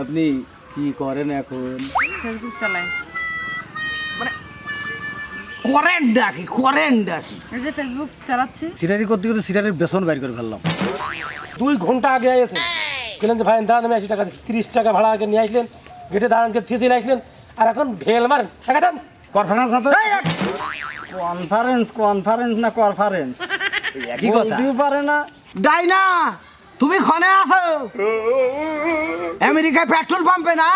আপনি কি করেন এখন? ফেসবুক চালাই। করেন ডাকি করেন ডাকি এই যে ফেসবুক চালাচ্ছি। সিটারি করতে করতে সিটারির বেসন বাইর করে ফেললাম। দুই ঘণ্টা আগে এসেছেন বললেন যে ভাই দাঁড়ান আমি একশো টাকা দিচ্ছি তিরিশ টাকা ভাড়া আগে নিয়ে আসলেন গেটে দাঁড়ান থেকে চলে আসলেন আর এখন ভেল মারেন। টাকা দেন। কনফারেন্স আছে? কনফারেন্স কনফারেন্স না কনফারেন্স একই কথা। পারে না। ডাইনা! তুমি খনে আছো? আমেরিকায় পেট্রোল পাম্পে না?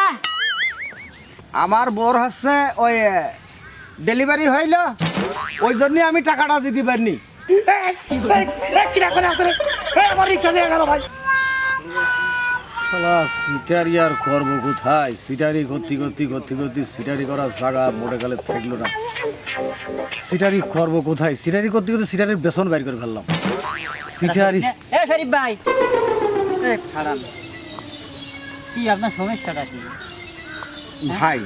আমার বোর হচ্ছে ওই ডেলিভারি হইল, ওই জন্য আমি টাকাটা দিতে পারিনি। কিনা করে আসলে আমার রিক্সা দিয়ে গেল ভাই। সিটারি আর করব কোথায়? সিটারি করতে করতে করতে করতে সিটারি করার জায়গা মোটে গেলে থাকল না। সিটারি করব কোথায়? সিটারি করতে করতে সিটারির বেসন বাইর করে ফেললাম। সিটারি এ শরীফ ভাই। এ খারাপ। কি আপনার সমস্যাটা কি? ভাই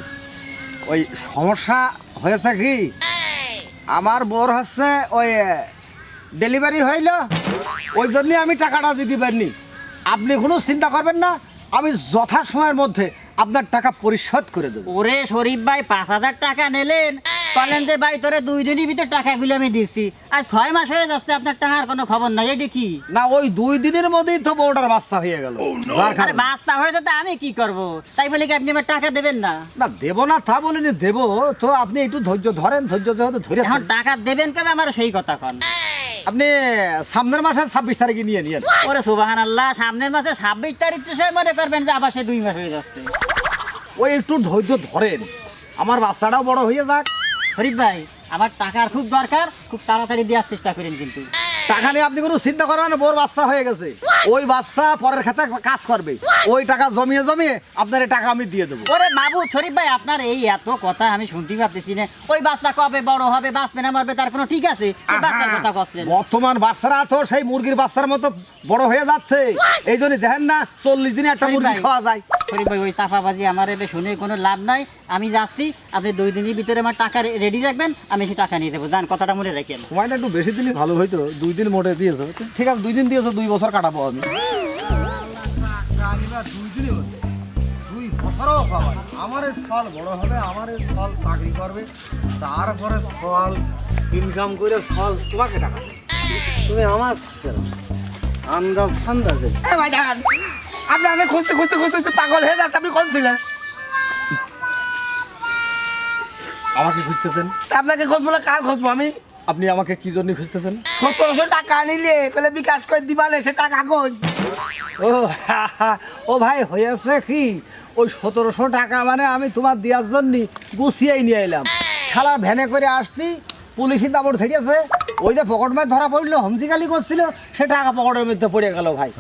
ওই সমস্যা হয়েছে কি? আমার বোর হচ্ছে ওই ডেলিভারি হইল ওই জন্যই আমি টাকাটা দিতে পারিনি। আপনি কোনো চিন্তা করবেন না আমি যথা সময়ের মধ্যে আপনার টাকা পরিশোধ করে দেবো। ওরে শরীফ ভাই পাঁচ হাজার টাকা নিলেন। বলেন যে ভাই তোরে দুই দিনের ভিতর টাকাগুলো আমি দিচ্ছি আর ছয় মাস হয়ে যাচ্ছে আপনার টাকার কোনো খবর নাই এটি কি? না ওই দুই দিনের মধ্যেই তো বউটার বাচ্চা হয়ে গেল। যার আরে কারণে- বাচ্চা হয়েছে তো আমি কি করব? তাই বলে কি আপনি আমার টাকা দেবেন না? না দেবো না তা বলিনি দেবো। তো আপনি একটু ধৈর্য ধরেন ধৈর্য যেহেতু ধরে এখন টাকা দেবেন কেন আমার সেই কথা কন। আপনি সামনের মাসে ছাব্বিশ তারিখে নিয়ে নিয়ে ওরে সুবাহান আল্লাহ সামনের মাসে ছাব্বিশ তারিখ তো সে মনে করবেন যে আবার সে দুই মাস হয়ে যাচ্ছে। ওই একটু ধৈর্য ধরেন। আমার বাচ্চাটাও বড় হয়ে যাক। হরিফ ভাই আমার টাকার খুব দরকার খুব তাড়াতাড়ি দেওয়ার চেষ্টা করেন কিন্তু। টাকা নিয়ে আপনি কোনো চিন্তা করবেন না বোর বাচ্চা হয়ে গেছে। ওই বাচ্চা পরের খাতে কাজ করবে। ওই টাকা জমিয়ে জমিয়ে আপনার টাকা আমি দিয়ে দেবো। ওরে বাবু শরীফ ভাই আপনার এই এত কথা আমি শুনতে পারতেছি না। ওই বাচ্চা কবে বড় হবে বাঁচবে না মরবে তার কোনো ঠিক আছে? বর্তমান বাচ্চারা তো সেই মুরগির বাচ্চার মতো বড় হয়ে যাচ্ছে। এই জন্য দেখেন না চল্লিশ দিনে একটা মুরগি খাওয়া যায়। শরীফ ভাই ওই চাপাবাজি আমার এবে শুনে কোনো লাভ নাই। আমি যাচ্ছি আপনি দুই দিনের ভিতরে আমার টাকা রেডি রাখবেন আমি সেই টাকা নিয়ে দেবো। যান কথাটা মনে রাখেন। সময়টা একটু বেশি দিলে ভালো হইতো। দুই দিন মোটে দিয়েছ। ঠিক আছে দুই দিন দিয়েছ দুই বছর কাটাবো। আমি দুই বছরও খাওয়াই আমার সাল বড় হবে আমার সাল চাকরি করবে তারপরে সাল ইনকাম করে সাল তোমাকে টাকা তুমি আমার। আন্দাজ ফান্দাজে। ভাই আপনি আমি খুঁজতে খুঁজতে খুঁজতে পাগল হয়ে যাচ্ছে। আপনি কোন ছিলেন? আমাকে খুঁজতেছেন? আপনাকে খুঁজবো না কার খুঁজবো আমি? আপনি আমাকে কি জন্য খুঁজতেছেন? সতেরোশো টাকা নিলে তাহলে বিকাশ করে দিবালে সে টাকা কই? ও ও ভাই হয়েছে কি? ওই সতেরোশো টাকা মানে আমি তোমার দেওয়ার জন্য গুছিয়েই নিয়ে এলাম। সারা ভ্যানে করে আসতি পুলিশই দাবর থেকেছে ওই যে পকেট মাছ ধরা পড়ল হমজিকালি করছিল সে টাকা পকেটের মধ্যে পড়ে গেল ভাই।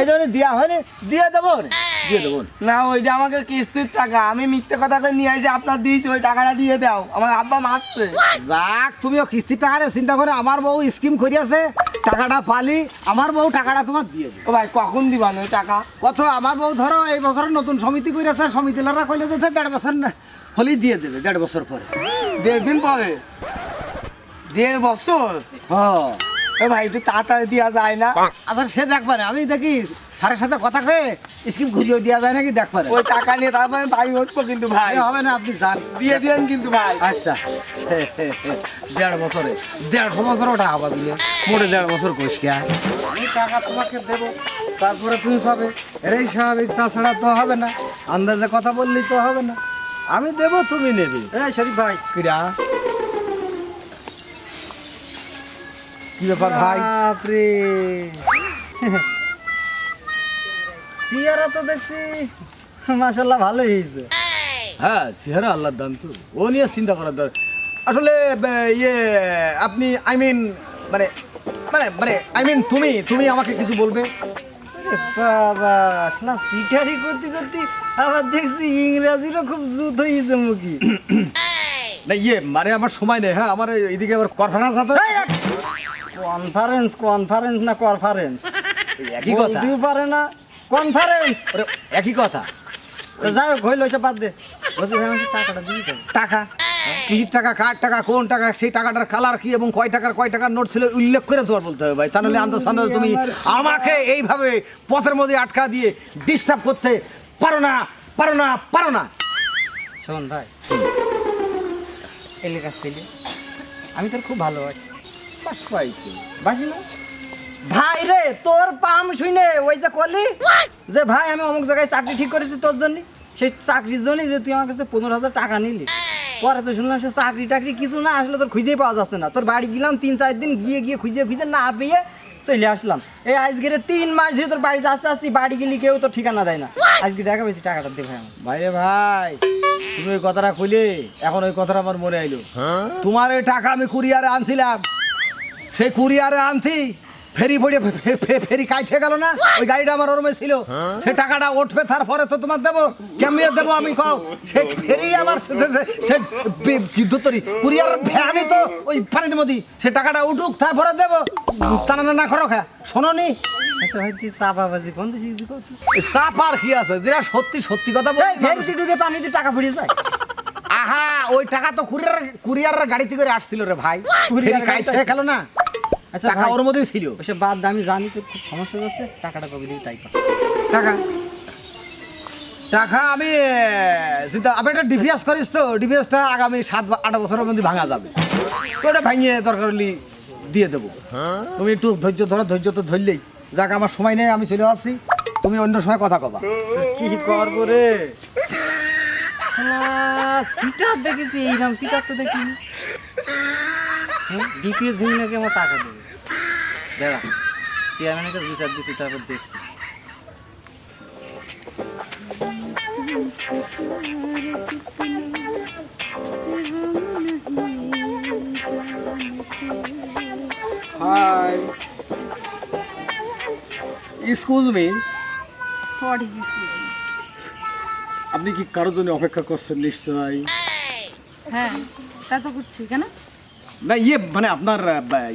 এই জন্য দেওয়া হয়নি দিয়ে দেবো? রে, দিয়ে দেবো। না ওইটা আমাকে কিস্তির টাকা আমি মিথ্যে কথা করে নিয়ে এসে আপনার দিয়েছি ওই টাকাটা দিয়ে দাও আমার আব্বা মারছে। যাক তুমিও কিস্তির টাকাটা চিন্তা করে আমার বউ স্কিম করিয়াছে টাকাটা পালি আমার বউ টাকাটা তোমার দিয়ে দেবে ও ভাই কখন দিবা ওই টাকা? কত আমার বউ ধরো এই বছর নতুন সমিতি করেছে সমিতিলারা কইলে যে দেড় বছর না হলেই দিয়ে দেবে দেড় বছর পরে। দেড় দিন পরে? দেড় বছর? হ্যাঁ। ও ভাই একটু তাড়াতাড়ি দেওয়া যায় না? আচ্ছা সে দেখবারে আমি দেখি স্যারের সাথে কথা কয়ে স্কিম ঘুরিয়ে দেওয়া যায় নাকি দেখবারে ওই টাকা নিয়ে তারপরে বাড়ি উঠবো কিন্তু ভাই। হবে না আপনি যান। দিয়ে দিয়েন কিন্তু ভাই। আচ্ছা। দেড় বছরে দেড়শো বছর টাকা পাবি না। মোটে দেড় বছর কোষ কে? আমি টাকা তোমাকে দেবো তারপরে তুমি পাবে। এটাই স্বাভাবিক তাছাড়া তো হবে না। আন্দাজে কথা বললেই তো হবে না। আমি দেবো তুমি নেবে। এই শরীফ ভাই। কিরা? কি ব্যাপার ভাই? বাপরে। সিয়ারা তো দেখছি ভালোই হয়েছে। হ্যাঁ চেহারা আল্লাহর দান তো। ও নিয়ে চিন্তা করার দরকার। আসলে ইয়ে আপনি আই মিন মানে মানে মানে আই মিন তুমি তুমি আমাকে কিছু বলবে? বাবা না সিটারি করতে করতে আবার দেখছি ইংরাজিরও খুব জুত হয়েছে মুখি। না ইয়ে মানে আমার সময় নেই হ্যাঁ আমার এইদিকে আবার কনফারেন্স আছে। কনফারেন্স কনফারেন্স না কনফারেন্স একই কথা। বলতেও পারে না কনফারেন্স ওরে, একই কথা। যাই হোক হইল সে বাদ দে। বলছি আমাকে টাকাটা দিবি তো টাকা? কিসির টাকা কার টাকা কোন টাকা সেই টাকাটার কালার কি এবং কয় টাকার কয় টাকার নোট ছিল উল্লেখ করে তোমার বলতে হবে ভাই। তাহলে আন্দাজ ফান্দাজ তুমি আমাকে এইভাবে পথের মধ্যে আটকা দিয়ে ডিস্টার্ব করতে পারো না পারো না পারো না। শোন ভাই এলাকার ছেলে আমি তোর খুব ভালো আছি পাস পাইছি বাসি না ভাই রে তোর পাম শুনে ওই যে করলি যে ভাই আমি অমুক জায়গায় চাকরি ঠিক করেছি তোর জন্য। সেই চাকরির জন্যই যে তুই আমার কাছে পনেরো হাজার টাকা নিলি। পরে তো শুনলাম সে চাকরি টাকরি কিছু না আসলে তোর খুঁজেই পাওয়া যাচ্ছে না। তোর বাড়ি গেলাম তিন চার দিন গিয়ে গিয়ে খুঁজে খুঁজে না পেয়ে চলে আসলাম। এই আজকের তিন মাস ধরে তোর বাড়ি যাচ্ছে আসছি বাড়ি গেলি কেউ তোর ঠিকানা দেয় না। আজকে টাকা পেয়েছি টাকাটা দে ভাই ভাইরে ভাই তুমি ওই কথাটা কইলে এখন ওই কথাটা আমার মনে আইলো। তোমার ওই টাকা আমি কুরিয়ারে আনছিলাম। সেই কুরিয়ারে আনছি ফেরি পড়ে ফেরি কাইতে গেল না ওই গাড়িটা আমার ওরমে ছিল। সে টাকাটা উঠবে তারপরে তো তোমার দেবো। কেমনিয়ে দেবো আমি কও? সে ফেরি আমার সে- দত্তরি কুরিয়ার ভ্যানই তো ওই পানির মধ্যে। সে টাকাটা উঠুক তারপরে দেবো। টানা না করো খা। শোনো নি। আচ্ছা চাপ আর কি আছে? যেটা সত্যি সত্যি কথা বলি ডুবে পানিতে টাকা পড়ে যায়। আহা ওই টাকা তো কুরিয়ার কুরিয়ারের গাড়িতে করে আসছিল রে ভাই। কুরিয়ার ফেরি গাড়িতে গেল না। আচ্ছা টাকা ওর মধ্যেই ছিল। ওসব বাদ আমি জানি তোর খুব সমস্যা যাচ্ছে টাকাটা কবে দিবি তাই টাকা? টাকা আমি চিন্তা আমি একটা ডিভিএস করিস তো ডিভিএসটা আগামী সাত আট বছরের মধ্যে ভাঙা যাবে। তো ওটা ভাঙিয়ে দরকার হলে দিয়ে দেবো। তুমি একটু ধৈর্য ধরো ধৈর্য তো ধরলেই। যাক আমার সময় নেই আমি চলে আসছি। তুমি অন্য সময় কথা কবা। কি করব রে? সিটার দেখেছি এইরকম সিটার তো দেখিনি। ডিপিএস ভেঙে নাকি আমার টাকা দেবে? দাঁড়া। চেয়ারম্যানের কাছে বিচার দিচ্ছি তারপর দেখছি। হাই এক্সকিউজ মি আপনি কি কারোর জন্য অপেক্ষা করছেন নিশ্চয় হ্যাঁ তা তো করছি কেন? না ইয়ে মানে আপনার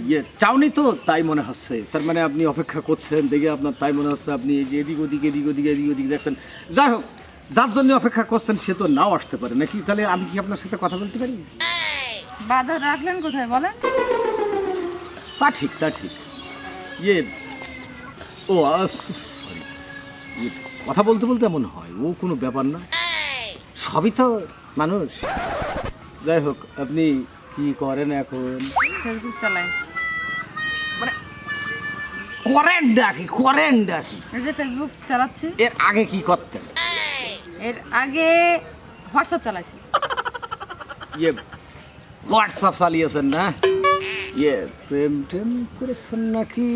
ইয়ে চাওনি তো তাই মনে হচ্ছে। তার মানে আপনি অপেক্ষা করছেন দেখে আপনার তাই মনে হচ্ছে আপনি এই যে এদিক ওদিক এদিক ওদিক এদিক ওদিক দেখছেন। যাই হোক যার জন্য অপেক্ষা করছেন সে তো নাও আসতে পারে। নাকি তাহলে আমি কি আপনার সাথে কথা বলতে পারি? বাধা রাখলেন কোথায় বলেন? তা ঠিক তা ঠিক। ইয়ে ও সরি ইয়ে, কথা বলতে বলতে এমন হয় ও কোনো ব্যাপার না। সবই তো মানুষ। যাই হোক আপনি কি করেন এখন? ফেসবুক চালাই করেন ডাকি করেন ডাকি এই যে ফেসবুক চালাচ্ছি। এর আগে কি করতেন? এর আগে হোয়াটসঅ্যাপ চালাইছি। ইয়ে হোয়াটসঅ্যাপ চালিয়েছেন না? ইয়ে প্রেম টেম করেছেন নাকি?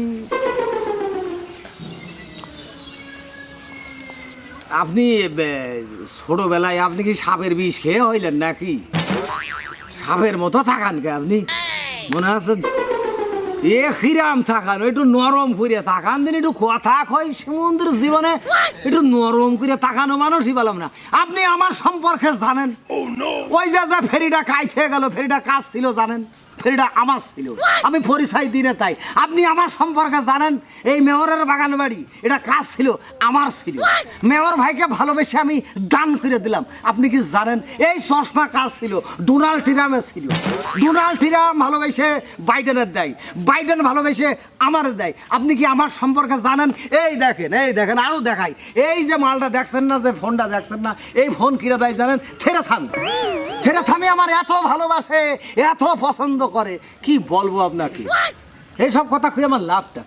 আপনি ছোটবেলায় আপনি কি সাপের বিষ খেয়ে হইলেন নাকি? সাপের মতো থাকান কে আপনি? মনে আছে? এ খিরাম থাকান একটু নরম করে তাকান দিন একটু কথা কয় সমুদ্র জীবনে একটু নরম করে তাকানো মানুষই পেলাম না। আপনি আমার সম্পর্কে জানেন? ওই যে যে ফেরিটা কাইছে গেল ফেরিটা কাজ ছিল জানেন? ফেরিটা আমার ছিল। আমি পরিচয় দিনে তাই। আপনি আমার সম্পর্কে জানেন এই মেয়রের বাগান বাড়ি। এটা কাজ ছিল? আমার ছিল। মেয়র ভাইকে ভালোবেসে আমি দান করে দিলাম। আপনি কি জানেন এই চশমা কাজ ছিল? ডোনাল্ড ট্রাম্পের ছিল। ডোনাল্ড ট্রাম্প ভালোবেসে বাইডেনের দেয়। বাইডেন ভালোবেসে আমার দেয়। আপনি কি আমার সম্পর্কে জানেন? এই দেখেন এই দেখেন আরও দেখাই। এই যে মালটা দেখছেন না যে ফোনটা দেখছেন না এই ফোন কিনে দেয় জানেন? থেরাসামি থেরাসামি আমার এত ভালোবাসে, এত পছন্দ করে। কি বলব আপনাকে? এইসব কথা খুঁজে আমার লাভটা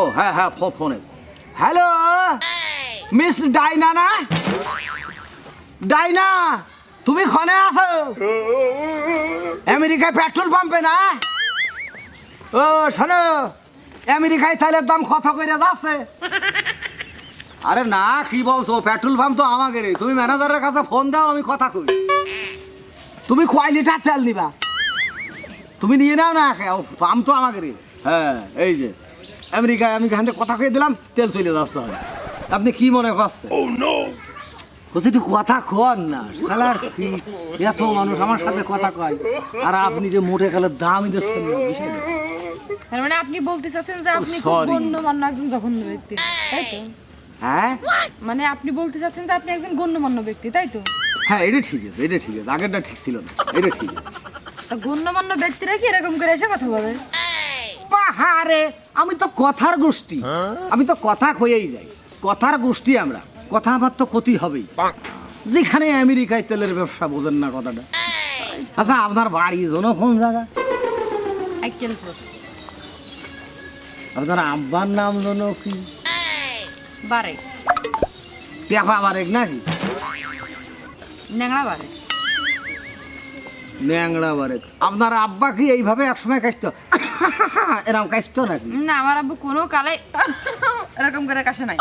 ও হ্যাঁ হ্যাঁ ফোনে হ্যালো? মিস ডাইনা না? ডাইনা, তুমি খনে আছো? আমেরিকায় পেট্রোল পাম্পে না? ও, শোনো, আমেরিকায় তেলের দাম কত করে যাচ্ছে? আরে না কি বলছো? পেট্রোল পাম্প তো আমাকে রে। তুমি ম্যানেজারের কাছে ফোন দাও আমি কথা কই। তুমি কয় লিটার তেল নিবা। তুমি নিয়ে নাও না পাম্প তো আমাকে রে। হ্যাঁ এই যে। আমেরিকায় আমি থেকে কথা কয়ে দিলাম তেল চলে যাচ্ছে আপনি কি মনে করছেন? বলছি একটু কথা কন না। শালার কি? এত মানুষ আমার সাথে কথা কয়। আর আপনি যে মোটে গেলে দামই দিচ্ছেন না বিষয় মানে আপনি বলতে চাচ্ছেন যে আপনি খুব. গণ্যমান্য একজন জঘন্য ব্যক্তি। তাই তো? হ্যাঁ? মানে আপনি বলতে চাচ্ছেন যে আপনি একজন গণ্যমান্য ব্যক্তি তাই তো? হ্যাঁ এটা ঠিক আছে এটা ঠিক আছে আগেরটা ঠিক ছিল না এটা ঠিক আছে। তা গণ্যমান্য ব্যক্তিরা কি এরকম করে এসে কথা বলে? বা আহারে আমি তো কথার গোষ্ঠী আমি তো কথা কয়েই যাই কথার গোষ্ঠী আমরা কথা আমার তো ক্ষতি হবেই। যেখানে আমেরিকায় তেলের ব্যবসা বোঝেন না কথাটা। আচ্ছা আপনার বাড়ি জন কোন জায়গা? আপনার আব্বার নাম জন কি? বারে। টেপা বারেক নাকি? ন্যাংরা বারে। ন্যাংড়া বারেক আপনার আব্বা কি এইভাবে একসময় কাশত? এরকম কাশত নাকি? না আমার আব্বু কোনো কালে এরকম করে কাশে নাই।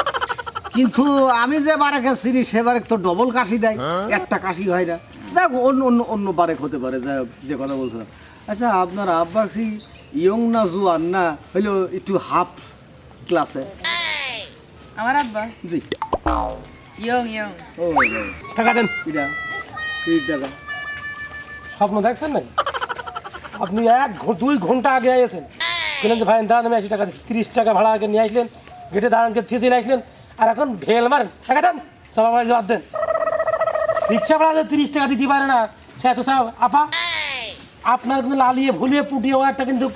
কিন্তু আমি যে বারেকে চিনি সে বারেক তো ডবল কাশি দেয়। একটা কাশি হয় না। যাক অন্য অন্য অন্য বারেক হতে পারে যাই হোক, যে কথা বলছিলাম। আচ্ছা আপনার আব্বা কি ইয়ং না জুয়ান না? হইল একটু হাফ ক্লাসে আমার আব্বা? জি। Young young. ও টাকা দেন। এটা কি টাকা? স্বপ্ন দেখছেন না আপনি এক দুই ঘণ্টা আগে আইয়েছেন। বললেন যে ভাই দাঁড়ান আমি একশো টাকা দিচ্ছি তিরিশ টাকা ভাড়া আগে নিয়ে আসলেন। গেটে দাঁড়ানকে থেসে আসলেন। আর এখন ভেল মারেন। টাকা দেন। চাপা বাড়ি জবাব দেন। রিক্সা ভাড়া যে তিরিশ টাকা দিতে পারে না সে এত চাও। আপা আপনার কিন্তু লালিয়ে ভুলিয়ে পুটিয়ে ও একটা কিন্তু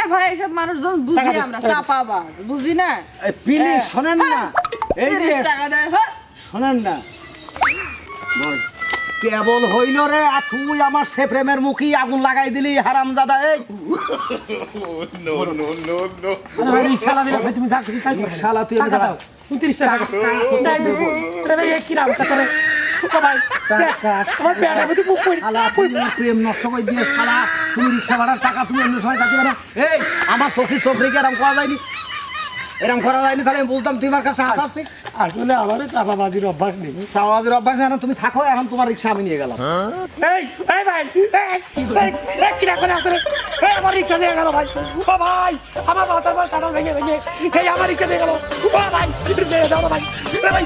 আরে ভাই এসব মানুষজন বুঝি আমরা দে। বুঝি না? প্লিজ শোনেন না। এই যে টাকা দেয় হ্যাঁ। শোনেন না। বল। কেবল হইল রে আর তুই আমার সে প্রেমের মুখি আগুন লাগাই দিলি হারাম দাদা এই রিক্সাওয়ালা তুই টাকা দাও। তুমি তিরিশ টাকা। কিরাম আমার শালা প্রেম নষ্ট করে দিয়ে শালা। তুমি রিক্সা ভাড়ার টাকা তুমি অন্য সময় কাটবে না এই আমার চোখে চোখ রেখে এরম করা যায়নি? এরম করা যায়নি তাহলে আমি বলতাম তুই আমার কাছে হাত আসছিস আসলে আমারও চাপাবাজির অভ্যাস নেই। চাওয়াজের অভ্যাস না তুমি থাকো এখন তোমার রিক্সা আমি নিয়ে গেলাম। এই এই ভাই এই কিরা আসলে এই আমার রিক্সা নিয়ে গেল ভাই। ও ভাই আমার মাথার মাথা ভেঙে ভেঙে এই আমার রিক্সা নিয়ে গেল। ও ভাই ভাই। ভাই